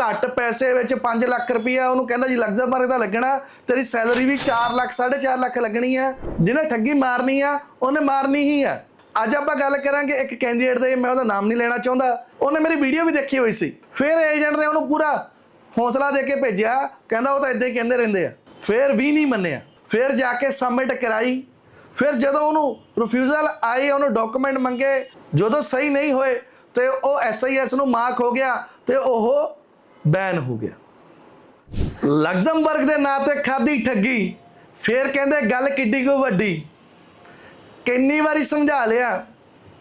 ਘੱਟ ਪੈਸੇ ਵਿੱਚ 5 ਲੱਖ ਰੁਪਇਆ ਉਹਨੂੰ ਕਹਿੰਦਾ ਜੀ ਲਗਜ਼ਮਬਰਗ ਦਾ ਲੱਗਣਾ, ਤੇਰੀ ਸੈਲਰੀ ਵੀ 4 ਲੱਖ 4.5 ਲੱਖ ਲੱਗਣੀ ਹੈ ਜਿਹਨੇ ਠੱਗੀ ਮਾਰਨੀ ਆ, ਉਹਨੇ ਮਾਰਨੀ ਹੀ ਆ। ਅੱਜ ਆਪਾਂ ਗੱਲ ਕਰਾਂਗੇ ਇੱਕ ਕੈਂਡੀਡੇਟ ਦੇ, ਮੈਂ ਉਹਦਾ ਨਾਮ ਨਹੀਂ ਲੈਣਾ ਚਾਹੁੰਦਾ। ਉਹਨੇ ਮੇਰੀ ਵੀਡੀਓ ਵੀ ਦੇਖੀ ਹੋਈ ਸੀ। ਫਿਰ ਏਜੰਟ ਨੇ ਉਹਨੂੰ ਪੂਰਾ ਹੌਸਲਾ ਦੇ ਕੇ ਭੇਜਿਆ। ਕਹਿੰਦਾ ਉਹ ਤਾਂ ਇਦਾਂ ਹੀ ਕਹਿੰਦੇ ਰਹਿੰਦੇ ਆ। ਫਿਰ ਵੀ ਨਹੀਂ ਮੰਨਿਆ। ਫਿਰ ਜਾ ਕੇ ਸਬਮਿਟ ਕਰਾਈ। ਫਿਰ ਜਦੋਂ ਉਹਨੂੰ ਰਿਫਿਊਜ਼ਲ ਆਈ, ਉਹਨੂੰ ਡਾਕੂਮੈਂਟ ਮੰਗੇ, ਜਦੋਂ ਸਹੀ ਨਹੀਂ ਹੋਏ, ਤੇ ਉਹ ਐਸਆਈਐਸ ਨੂੰ ਮਾਰਕ ਹੋ ਗਿਆ, ਤੇ ਉਹ ਬੈਨ ਹੋ ਗਿਆ। ਲਗਜ਼ਮਬਰਗ ਦੇ ਨਾਂ ਤੇ ਖਾਦੀ ਠੱਗੀ। ਫਿਰ ਕਹਿੰਦੇ ਗੱਲ ਕਿੱਡੀ ਕੋ ਵੱਡੀ। ਕਿੰਨੀ ਵਾਰੀ ਸਮਝਾ ਲਿਆ।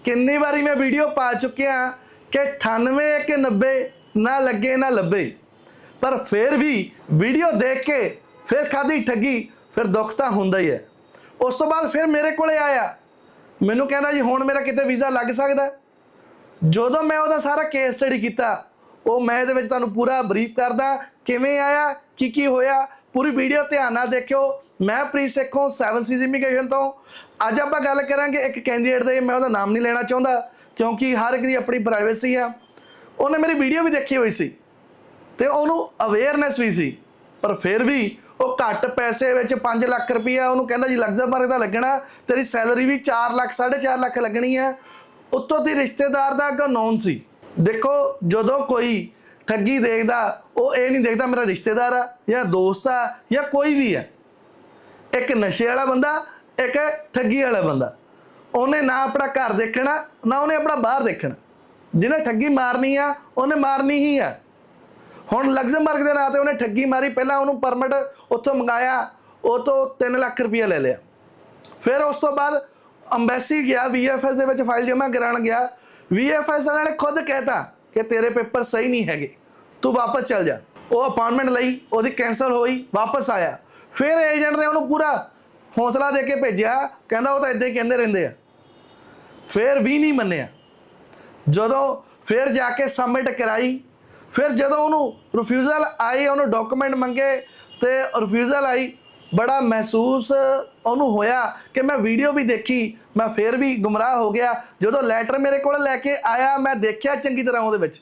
ਕਿੰਨੀ ਵਾਰੀ ਮੈਂ ਵੀਡੀਓ ਪਾ ਚੁੱਕਿਆ ਕਿ 98 ਕਿ 90 ਨਾ ਲੱਗੇ ਨਾ ਲੱਭੇ। ਪਰ ਫਿਰ ਵੀ ਵੀਡੀਓ ਦੇਖ ਕੇ ਫਿਰ ਖਾਦੀ ਠੱਗੀ, ਫਿਰ ਦੁੱਖ ਤਾਂ ਹੁੰਦਾ ਹੀ ਹੈ। ਉਸ ਤੋਂ ਬਾਅਦ ਫਿਰ ਮੇਰੇ ਕੋਲੇ ਆਇਆ। ਮੈਨੂੰ ਕਹਿੰਦਾ ਜੀ, ਹੁਣ ਮੇਰਾ ਕਿਤੇ ਵੀਜ਼ਾ ਲੱਗ ਸਕਦਾ? ਜਦੋਂ ਮੈਂ ਉਹਦਾ ਸਾਰਾ ਕੇਸ ਸਟੱਡੀ ਕੀਤਾ ਉਹ ਮੈਂ ਇਹਦੇ ਵਿੱਚ ਤੁਹਾਨੂੰ ਪੂਰਾ ਬਰੀਫ ਕਰਦਾ, ਕਿਵੇਂ ਆਇਆ, ਕੀ ਕੀ ਹੋਇਆ, ਪੂਰੀ ਵੀਡੀਓ ਧਿਆਨ ਨਾਲ ਦੇਖਿਓ। ਮੈਂ ਪ੍ਰੀਤ ਸੇਖੋਂ 7 ਸੀਜ਼ ਇਮੀਗ੍ਰੇਸ਼ਨ ਤੋਂ। ਅੱਜ ਆਪਾਂ ਗੱਲ ਕਰਾਂਗੇ ਇੱਕ ਕੈਂਡੀਡੇਟ ਦੇ, ਮੈਂ ਉਹਦਾ ਨਾਮ ਨਹੀਂ ਲੈਣਾ ਚਾਹੁੰਦਾ, ਕਿਉਂਕਿ ਹਰ ਇੱਕ ਦੀ ਆਪਣੀ ਪ੍ਰਾਈਵੇਸੀ ਆ। ਉਹਨੇ ਮੇਰੀ ਵੀਡੀਓ ਵੀ ਦੇਖੀ ਹੋਈ ਸੀ ਤੇ ਉਹਨੂੰ ਅਵੇਅਰਨੈਸ ਵੀ ਸੀ, ਪਰ ਫਿਰ ਵੀ ਉਹ ਘੱਟ ਪੈਸੇ ਵਿੱਚ 5 ਲੱਖ ਰੁਪਇਆ ਉਹਨੂੰ ਕਹਿੰਦਾ ਜੀ ਲਗਜ਼ਮਬਰਗ ਦਾ ਲੱਗਣਾ, ਤੇਰੀ ਸੈਲਰੀ ਵੀ 4 ਲੱਖ 4.5 ਲੱਖ ਲੱਗਣੀ ਹੈ। ਉੱਤੋਂ ਦੀ ਰਿਸ਼ਤੇਦਾਰ ਦਾ ਅੱਗੋਂ ਨੌਨ ਸੀ। ਦੇਖੋ, ਜਦੋਂ ਕੋਈ ਠੱਗੀ ਦੇਖਦਾ, ਉਹ ਇਹ ਨਹੀਂ ਦੇਖਦਾ ਮੇਰਾ ਰਿਸ਼ਤੇਦਾਰ ਆ, ਜਾਂ ਦੋਸਤ ਆ, ਜਾਂ ਕੋਈ ਵੀ ਆ। ਇੱਕ ਨਸ਼ੇ ਵਾਲਾ ਬੰਦਾ, ਇੱਕ ਠੱਗੀ ਵਾਲਾ ਬੰਦਾ। ਉਹਨੇ ਨਾ ਆਪਣਾ ਘਰ ਦੇਖਣਾ, ਨਾ ਉਹਨੇ ਆਪਣਾ ਬਾਹਰ ਦੇਖਣਾ। ਜਿਹਨੇ ਠੱਗੀ ਮਾਰਨੀ ਆ, ਉਹਨੇ ਮਾਰਨੀ ਹੀ ਆ। ਹੁਣ ਲਗਜ਼ਮਬਰਗ ਦੇ ਨਾਂ ਤੇ ਉਹਨੇ ਠੱਗੀ ਮਾਰੀ, ਪਹਿਲਾਂ ਉਹਨੂੰ ਪਰਮਿਟ ਉੱਥੋਂ ਮੰਗਾਇਆ, ਉਹ ਤੋਂ 3 ਲੱਖ ਰੁਪਇਆ ਲੈ ਲਿਆ। ਫਿਰ ਉਸ ਤੋਂ ਬਾਅਦ ਅੰਬੈਸੀ ਗਿਆ ਵੀਐਫਐਸ ਦੇ ਵਿੱਚ ਫਾਈਲ ਜਮ੍ਹਾਂ ਕਰਾਉਣ ਗਿਆ ਵੀਐਫਐਸ ਵਾਲਿਆਂ ਨੇ ਖੁਦ ਕਹਿਤਾ ਕਿ ਤੇਰੇ ਪੇਪਰ ਸਹੀ ਨਹੀਂ ਹੈਗੇ। ਤੂੰ ਵਾਪਸ ਚਲ ਜਾ। ਉਹ ਅਪਾਇੰਟਮੈਂਟ ਲਈ, ਉਹਦੀ ਕੈਨਸਲ ਹੋਈ, ਵਾਪਸ ਆਇਆ। ਫਿਰ ਏਜੰਟ ਨੇ ਉਹਨੂੰ ਪੂਰਾ ਹੌਸਲਾ ਦੇ ਕੇ ਭੇਜਿਆ। ਕਹਿੰਦਾ ਉਹ ਤਾਂ ਇਦਾਂ ਹੀ ਕਹਿੰਦੇ ਰਹਿੰਦੇ ਆ। ਫਿਰ ਵੀ ਨਹੀਂ ਮੰਨਿਆ। ਜਦੋਂ ਫਿਰ ਜਾ ਕੇ ਸਬਮਿਟ ਕਰਾਈ, ਫਿਰ ਜਦੋਂ ਉਹਨੂੰ ਰਿਫਿਊਜ਼ਲ ਆਈ, ਉਹਨੂੰ ਡਾਕੂਮੈਂਟ ਮੰਗੇ ਤੇ ਰਿਫਿਊਜ਼ਲ ਆਈ ਬੜਾ ਮਹਿਸੂਸ ਉਹਨੂੰ ਹੋਇਆ ਕਿ ਮੈਂ ਵੀਡੀਓ ਵੀ ਦੇਖੀ, ਮੈਂ ਫਿਰ ਵੀ ਗੁੰਮਰਾਹ ਹੋ ਗਿਆ। ਜਦੋਂ ਲੈਟਰ ਮੇਰੇ ਕੋਲ ਲੈ ਕੇ ਆਇਆ, ਮੈਂ ਦੇਖਿਆ ਚੰਗੀ ਤਰ੍ਹਾਂ ਉਹਦੇ ਵਿੱਚ।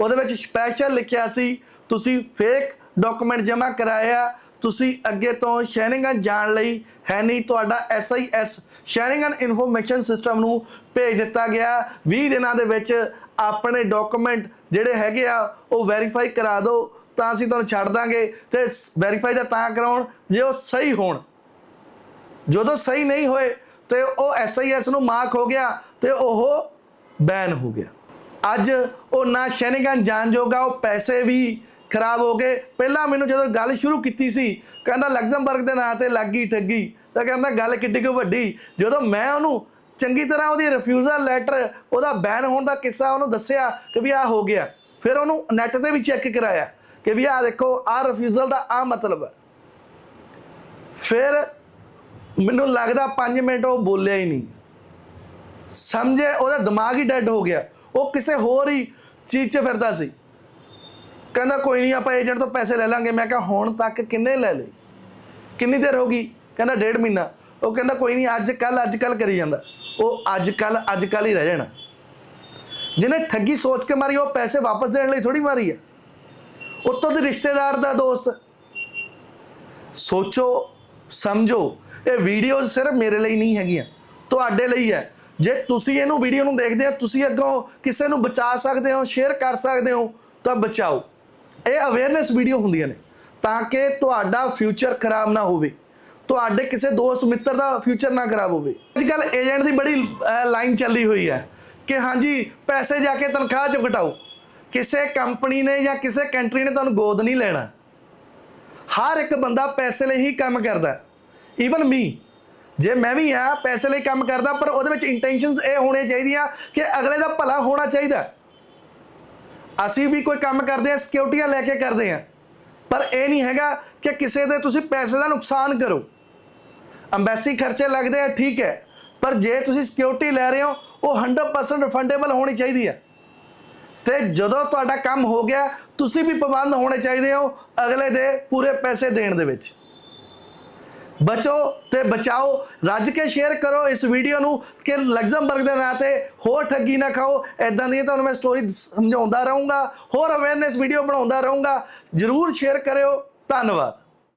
ਉਹਦੇ ਵਿੱਚ ਸਪੈਸ਼ਲ ਲਿਖਿਆ ਸੀ, ਤੁਸੀਂ ਫੇਕ ਡਾਕੂਮੈਂਟ ਜਮ੍ਹਾਂ ਕਰਾਇਆ, ਤੁਸੀਂ ਅੱਗੇ ਤੋਂ ਸ਼ੈਰਿੰਗਨ ਜਾਣ ਲਈ ਹੈ ਨਹੀਂ, ਤੁਹਾਡਾ ਐਸਆਈਐਸ ਸ਼ੈਰਿੰਗਨ ਇਨਫੋਰਮੇਸ਼ਨ ਸਿਸਟਮ ਨੂੰ ਭੇਜ ਦਿੱਤਾ ਗਿਆ। 20 ਦਿਨਾਂ ਦੇ ਵਿੱਚ ਆਪਣੇ ਡਾਕੂਮੈਂਟ ਜਿਹੜੇ ਹੈਗੇ ਆ, ਉਹ ਵੈਰੀਫਾਈ ਕਰਾ ਦਿਓ। ਤਾਂ ਅਸੀਂ ਤੁਹਾਨੂੰ ਛੱਡ ਦਾਂਗੇ ਤੇ ਵੈਰੀਫਾਈ ਦਾ ਤਾਂ ਕਰਾਉਣ ਜੇ ਉਹ ਸਹੀ ਹੋਣ। ਜਦੋਂ ਸਹੀ ਨਹੀਂ ਹੋਏ ਤੇ ਉਹ ਐਸਆਈਐਸ ਨੂੰ ਮਾਰਕ ਹੋ ਗਿਆ ਤੇ ਉਹ ਬੈਨ ਹੋ ਗਿਆ। ਅੱਜ ਉਹ ਨਾ ਸ਼ੈਨਿਗਨ ਜਾਣ ਜੋਗਾ ਉਹ ਪੈਸੇ ਵੀ ਖਰਾਬ ਹੋ ਗਏ। ਪਹਿਲਾਂ ਮੈਨੂੰ ਜਦੋਂ ਗੱਲ ਸ਼ੁਰੂ ਕੀਤੀ ਸੀ, ਕਹਿੰਦਾ ਲਗਜ਼ਮਬਰਗ ਦੇ ਨਾਂ ਤੇ ਲੱਗੀ ਠੱਗੀ, ਤਾਂ ਕਹਿੰਦਾ ਗੱਲ ਕਿੱਡੀ ਕੁ ਵੱਡੀ। ਜਦੋਂ ਮੈਂ ਉਹਨੂੰ ਚੰਗੀ ਤਰ੍ਹਾਂ ਉਹਦੀ ਰਿਫਿਊਜ਼ਲ ਲੈਟਰ ਉਹਦਾ ਬੈਨ ਹੋਣ ਦਾ ਕਿੱਸਾ ਉਹਨੂੰ ਦੱਸਿਆ ਕਿ ਵੀ ਆ ਹੋ ਗਿਆ। ਫਿਰ ਉਹਨੂੰ ਨੈਟ ਤੇ ਵੀ ਚੈੱਕ ਕਰਾਇਆ। ਕਿ ਵੀ ਆ ਦੇਖੋ ਆ ਰਿਫਿਊਜ਼ਲ ਦਾ ਆ ਮਤਲਬ ਹੈ। ਫਿਰ ਮੈਨੂੰ ਲੱਗਦਾ 5 ਮਿੰਟ ਉਹ ਬੋਲਿਆ ਹੀ ਨਹੀਂ। ਸਮਝੇ, ਉਹਦਾ ਦਿਮਾਗ ਹੀ ਡੈਡ ਹੋ ਗਿਆ। ਉਹ ਕਿਸੇ ਹੋਰ ਹੀ ਚੀਜ਼ 'ਚ ਫਿਰਦਾ ਸੀ। ਕਹਿੰਦਾ, ਕੋਈ ਨਹੀਂ, ਆਪਾਂ ਏਜੰਟ ਤੋਂ ਪੈਸੇ ਲੈ ਲਾਂਗੇ। ਮੈਂ ਕਿਹਾ, ਹੁਣ ਤੱਕ ਕਿੰਨੇ ਲੈ ਲਏ? ਕਿੰਨੀ ਦੇਰ ਹੋ ਗਈ? ਕਹਿੰਦਾ, ਡੇਢ ਮਹੀਨਾ। ਉਹ ਕਹਿੰਦਾ, ਕੋਈ ਨਹੀਂ, ਅੱਜ ਕੱਲ ਅੱਜ ਕੱਲ ਕਰੀ ਜਾਂਦਾ। ਉਹ ਅੱਜ ਕੱਲ ਅੱਜ ਕੱਲ ਹੀ ਰਹਿ ਜਾਣਾ। ਜਿਹਨੇ ਠੱਗੀ ਸੋਚ ਕੇ ਮਾਰੀ, ਉਹ ਪੈਸੇ ਵਾਪਸ ਦੇਣ ਲਈ ਥੋੜੀ ਮਾਰੀ ਆ ਉੱਤੋਂ ਦੇ ਰਿਸ਼ਤੇਦਾਰ ਦਾ ਦੋਸਤ। ਸੋਚੋ, ਸਮਝੋ, ਇਹ ਵੀਡੀਓਜ਼ ਸਿਰਫ ਮੇਰੇ ਲਈ ਨਹੀਂ ਹੈਗੀਆਂ, ਤੁਹਾਡੇ ਲਈ ਹੈ। ਜੇ ਤੁਸੀਂ ਇਹਨੂੰ ਵੀਡੀਓ ਨੂੰ ਦੇਖਦੇ ਹੋ, ਤੁਸੀਂ ਅੱਗੋਂ ਕਿਸੇ ਨੂੰ ਬਚਾ ਸਕਦੇ ਹੋ ਸ਼ੇਅਰ ਕਰ ਸਕਦੇ ਹੋ, ਤਾਂ ਬਚਾਓ। ਇਹ ਅਵੇਅਰਨੈਸ ਵੀਡੀਓ ਹੁੰਦੀਆਂ ਨੇ, ਤਾਂ ਕਿ ਤੁਹਾਡਾ ਫਿਊਚਰ ਖਰਾਬ ਨਾ ਹੋਵੇ। ਤੁਹਾਡੇ ਕਿਸੇ ਦੋਸਤ ਮਿੱਤਰ ਦਾ ਫਿਊਚਰ ਨਾ ਖਰਾਬ ਹੋਵੇ। ਅੱਜ ਕੱਲ ਏਜੰਟ ਦੀ ਬੜੀ ਲਾਈਨ ਚੱਲੀ ਹੋਈ ਹੈ ਕਿ ਹਾਂਜੀ, ਪੈਸੇ ਜਾ ਕੇ ਤਨਖਾਹ ਚੋਂ ਘਟਾਓ। ਕਿਸੇ ਕੰਪਨੀ ਨੇ ਜਾਂ ਕਿਸੇ ਕੰਟਰੀ ਨੇ ਤੁਹਾਨੂੰ ਗੋਦ ਨਹੀਂ ਲੈਣਾ। ਹਰ ਇੱਕ ਬੰਦਾ ਪੈਸੇ ਲਈ ਹੀ ਕੰਮ ਕਰਦਾ। ਈਵਨ ਮੀ ਜੇ ਮੈਂ ਵੀ ਆ, ਪੈਸੇ ਲਈ ਕੰਮ ਕਰਦਾ, ਪਰ ਉਹਦੇ ਵਿੱਚ ਇੰਟੈਂਸ਼ਨਸ ਇਹ ਹੋਣੇ ਚਾਹੀਦੀਆਂ ਕਿ ਅਗਲੇ ਦਾ ਭਲਾ ਹੋਣਾ ਚਾਹੀਦਾ। ਅਸੀਂ ਵੀ ਕੋਈ ਕੰਮ ਕਰਦੇ ਆ ਸਿਕਿਉਰਟੀਆਂ ਲੈ ਕੇ ਕਰਦੇ ਆ। ਪਰ ਇਹ ਨਹੀਂ ਹੈਗਾ ਕਿ ਕਿਸੇ ਦੇ ਤੁਸੀਂ ਪੈਸੇ ਦਾ ਨੁਕਸਾਨ ਕਰੋ। ਅੰਬੈਸੀ ਖਰਚੇ ਲੱਗਦੇ ਆ, ਠੀਕ ਹੈ। ਪਰ ਜੇ ਤੁਸੀਂ ਸਿਕਿਉਰਿਟੀ ਲੈ ਰਹੇ ਹੋ, ਉਹ 100% ਰਿਫੰਡੇਬਲ ਹੋਣੀ ਚਾਹੀਦੀ ਹੈ। ਤੇ ਜਦੋਂ ਤੁਹਾਡਾ ਕੰਮ ਹੋ ਗਿਆ, ਤੁਸੀਂ ਵੀ ਪਾਬੰਦ ਹੋਣੇ ਚਾਹੀਦੇ ਹੋ ਅਗਲੇ ਦੇ ਪੂਰੇ ਪੈਸੇ ਦੇਣ ਦੇ ਵਿੱਚ। ਬਚੋ ਤੇ ਬਚਾਓ, ਰੱਜ ਕੇ ਸ਼ੇਅਰ ਕਰੋ ਇਸ ਵੀਡੀਓ ਨੂੰ ਕਿ ਲਗਜ਼ਮਬਰਗ ਦੇ ਨਾਂ ਤੇ ਹੋਰ ਠੱਗੀ ਨਾ ਖਾਓ। ਐਦਾਂ ਦੀ ਤੁਹਾਨੂੰ ਮੈਂ ਸਟੋਰੀ ਸਮਝਾਉਂਦਾ ਰਹੂੰਗਾ, ਹੋਰ ਅਵੇਅਰਨੈਸ ਵੀਡੀਓ ਬਣਾਉਂਦਾ ਰਹੂੰਗਾ। ਜਰੂਰ ਸ਼ੇਅਰ ਕਰਿਓ। ਧੰਨਵਾਦ।